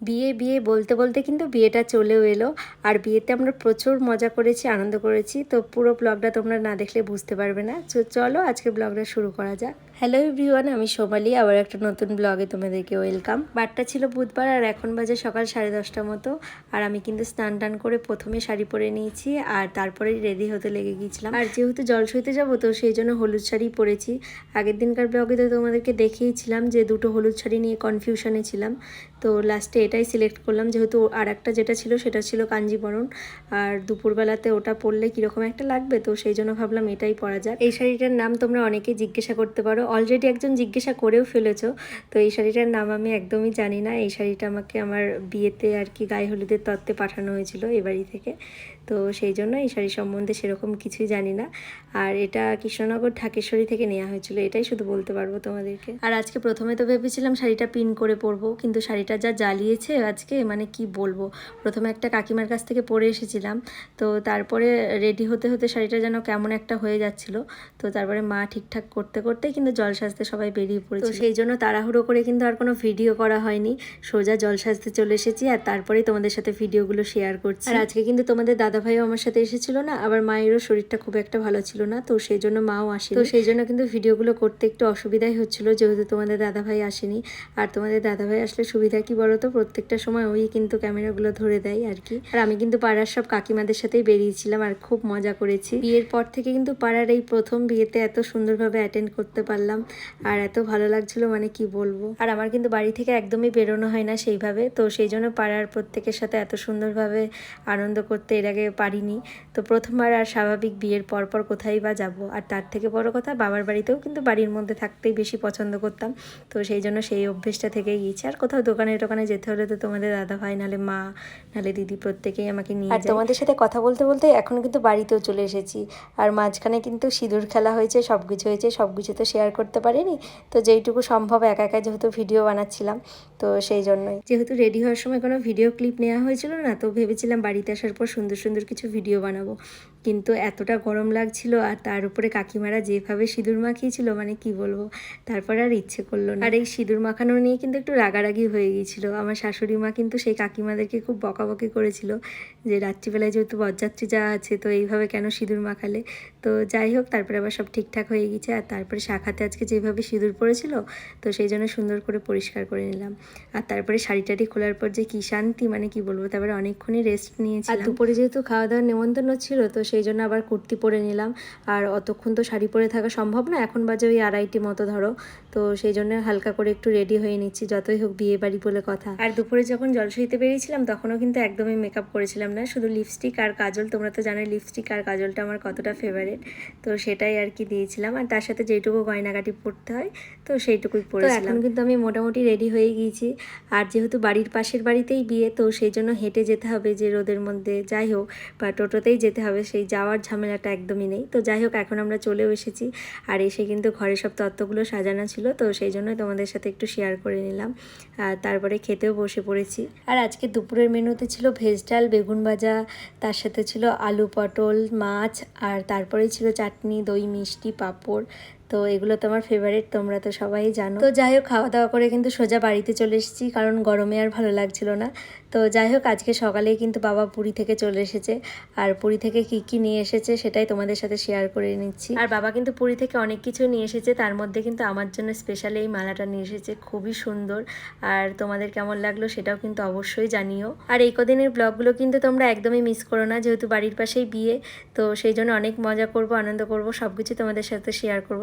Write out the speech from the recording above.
বিয়ে বিয়ে বলতে বলতে কিন্তু বিয়েটা চলেও এলো। আর বিয়েতে আমরা প্রচুর মজা করেছি, আনন্দ করেছি। তো পুরো ব্লগটা তোমরা না দেখলে বুঝতে পারবে না। চলো আজকে ব্লগটা শুরু করা যাক। হ্যালো এভরিওয়ান আমি সোমালি। আবার একটা নতুন ব্লগে তোমাদেরকে ওয়েলকাম বারটা ছিল বুধবার আর এখন বাজে সকাল সাড়ে দশটা মতো। আর আমি কিন্তু স্নান টান করে প্রথমে শাড়ি পরে নিয়েছি আর তারপরেই রেডি হতে লেগে গিয়েছিলাম। আর যেহেতু জল সইতে যাব, তো সেই জন্য হলুদ শাড়ি পরেছি। আগের দিনকার ব্লগে তো তোমাদেরকে দেখিয়েছিলাম যে দুটো হলুদ শাড়ি নিয়ে কনফিউশনে ছিলাম। তো লাস্টে এটাই সিলেক্ট করলাম। যেহেতু আর একটা যেটা ছিল সেটা ছিল কাঞ্জিবরণ। আর দুপুরবেলাতে ওটা পরলে কীরকম একটা লাগবে? তো সেই জন্য ভাবলাম এটাই পরা যাক। এই শাড়িটার নাম তোমরা অনেকেই জিজ্ঞাসা করতে পারো। অলরেডি একজন জিজ্ঞাসা করেও ফেলেছো। তো এই শাড়িটার নাম আমি একদমই জানি না। এই শাড়িটা আমাকে আমার বিয়েতে আর কি গায়ে হলুদের তত্ত্বে পাঠানো হয়েছিল এ বাড়ি থেকে। তো সেই জন্য এই শাড়ি সম্বন্ধে সেরকম কিছুই জানি না। আর এটা কৃষ্ণনগর ঢাকেশ্বরী থেকে নেওয়া হয়েছিল। এটাই শুধু বলতে পারব তোমাদেরকে। আর আজকে প্রথমে তো ভেবেছিলাম শাড়িটা পিন করে পরবো। কিন্তু শাড়িটা যা জ্বালিয়েছে আজকে? মানে কি বলব? প্রথমে একটা কাকিমার কাছ থেকে পরে এসেছিলাম। তো তারপরে রেডি হতে হতে শাড়িটা যেন কেমন একটা হয়ে যাচ্ছিল। তো তারপরে মা ঠিকঠাক করতে করতে কিন্তু জল সাজতে সবাই বেরিয়ে পড়েছে সেই জন্য তাড়াহুড়ো করে কিন্তু আর কোনো ভিডিও করা হয়নি। সোজা জল সাজতে চলে এসেছি আর তারপরেই তোমাদের সাথে ভিডিওগুলো শেয়ার করছি। আর আজকে কিন্তু তোমাদের দাদাভাইও আমার সাথে এসেছিল না? আবার মায়েরও শরীরটা খুব একটা ভালো ছিল না। তো সেই জন্য মাও আসে তো সেই জন্য কিন্তু ভিডিওগুলো করতে একটু অসুবিধাই হচ্ছিল যেহেতু তোমাদের দাদাভাই আসেনি। আর তোমাদের দাদাভাই আসলে সুবিধা কি বলো তো প্রত্যেকটা সময় ওই কিন্তু ক্যামেরাগুলো ধরে দেয় আর কি। আর আমি কিন্তু পাড়ার সব কাকিমাদের সাথেই বেরিয়েছিলাম আর খুব মজা করেছি। বিয়ের পর থেকে কিন্তু পাড়ার এই প্রথম বিয়েতে এত সুন্দরভাবে অ্যাটেন্ড করতে পারলাম আর এত ভালো লাগছিল মানে কি বলব? আর আমার কিন্তু বাড়ি থেকে একদমই বেরোনো হয় না সেইভাবে, তো সেই জন্য পাড়ার প্রত্যেকের সাথে এত সুন্দরভাবে আনন্দ করতে এর আগে পারিনি। তো প্রথমবার আর স্বাভাবিক বিয়ের পর পর কোথায় বা যাব? আর তার থেকে বড় কথা, বাবার বাড়িতেও কিন্তু বাড়ির মধ্যে থাকতেই বেশি পছন্দ করতাম। তো সেই জন্য সেই অভ্যেসটা থেকে গিয়েছি। আর কোথাও দোকানে টোকানে যেতে হলে তো তোমাদের দাদা ভাই নাহলে মা নাহলে দিদি প্রত্যেকেই আমাকে নিয়ে আর তোমাদের সাথে কথা বলতে বলতে এখন কিন্তু বাড়িতেও চলে এসেছি। আর মাঝখানে কিন্তু সিঁদুর খেলা হয়েছে সব কিছু হয়েছে সব কিছু তো শেয়ার করতে পারিনি। তো যেইটুকু সম্ভব একা একা যেহেতু ভিডিও বানাচ্ছিলাম তো সেই জন্যই। যেহেতু রেডি হওয়ার সময় কোনো ভিডিও ক্লিপ নেওয়া হয়েছিল না তো ভেবেছিলাম বাড়িতে আসার পর সুন্দর সুন্দর কিছু ভিডিও বানাবো। কিন্তু এতটা গরম লাগছিল আর তার উপরে কাকিমারা যেভাবে সিঁদুর মাখিয়েছিল মানে কি বলব তারপর আর ইচ্ছে করল না। আর এই সিঁদুর মাখানো নিয়ে কিন্তু একটু রাগারাগি হয়ে গিয়েছিল। আমার শাশুড়ি মা কিন্তু সেই কাকিমাদেরকে খুব বকাবকি করেছিল যে রাত্রিবেলায় যেহেতু বরযাত্রী যা আছে তো এইভাবে কেন সিঁদুর মাখালে? তো যাই হোক তারপরে আবার সব ঠিকঠাক হয়ে গেছে আর তারপরে শাখাতে আজকে যেভাবে সিঁদুর পড়েছিল তো সেই জন্য সুন্দর করে পরিষ্কার করে নিলাম। আর তারপরে শাড়ি টাড়ি খোলার পর যে কি শান্তি মানে কি বলব তারপরে অনেকক্ষণই রেস্ট নিয়েছি আর দুপুরে যেহেতু খাওয়া দাওয়ার নেমন্তন্ন ছিল তো সেই জন্য আবার কুর্তি পরে নিলাম। আর অতক্ষণ তো শাড়ি পরে থাকা সম্ভব না এখন বাজে ওই আড়াইটি মতো ধরো। তো সেই জন্য হালকা করে একটু রেডি হয়ে নিচ্ছি যতই হোক বিয়ে বাড়ি বলে কথা। আর দুপুরে যখন জলসইতে বেরিয়েছিলাম তখনও কিন্তু একদমই মেকআপ করেছিলাম না। শুধু লিপস্টিক আর কাজল তোমরা তো জানোই লিপস্টিক আর কাজলটা আমার কতটা ফেভারিট তো সেটাই আর কি দিয়েছিলাম। আর তার সাথে যেইটুকু গয়নাগাটি পরতে হয় তো সেইটুকুই পরেছিলাম এখন কিন্তু আমি মোটামুটি রেডি হয়ে গিয়েছি। আর যেহেতু বাড়ির পাশের বাড়িতেই বিয়ে তো সেই জন্য হেঁটে যেতে হবে যে রোদের মধ্যে। যাই হোক বা টোটোতেই যেতে হবে সেই যাওয়ার ঝামেলাটা একদমই নেই। তো যাই হোক, এখন আমরা চলেও এসেছি। আর এসে কিন্তু ঘরের সব তত্ত্বগুলো সাজানো ছিল। তো সেই জন্য তোমাদের সাথে একটু শেয়ার করে নিলাম। আর তারপরে খেতেও বসে পড়েছি। আর আজকে দুপুরের মেনুতে ছিল ভেজ ডাল, বেগুন ভাজা, তার সাথে ছিল আলু পটল, মাছ, আর তারপরেই ছিল চাটনি, দই, মিষ্টি, পাঁপড়। তো এগুলো তো আমার ফেভারিট তোমরা তো সবাই জানো। তো যাই হোক খাওয়া দাওয়া করে কিন্তু সোজা বাড়িতে চলে এসেছি, কারণ গরমে আর ভালো লাগছিল না। তো যাই হোক, আজকে সকালেই কিন্তু বাবা পুরী থেকে চলে এসেছে, আর পুরী থেকে কি কি নিয়ে এসেছে সেটাই তোমাদের সাথে শেয়ার করে নিচ্ছি। আর বাবা কিন্তু পুরী থেকে অনেক কিছু নিয়ে এসেছে, তার মধ্যে কিন্তু আমার জন্য স্পেশালি এই মালাটা নিয়ে এসেছে, খুবই সুন্দর। আর তোমাদের কেমন লাগল সেটাও কিন্তু অবশ্যই জানিও। আর এই কদিনের ব্লগগুলো কিন্তু তোমরা একদমই মিস করো না, যেহেতু বাড়ির পাশেই বিয়ে, তো সেই জন্য অনেক মজা করব, আনন্দ করব সব কিছু তোমাদের সাথে শেয়ার করব।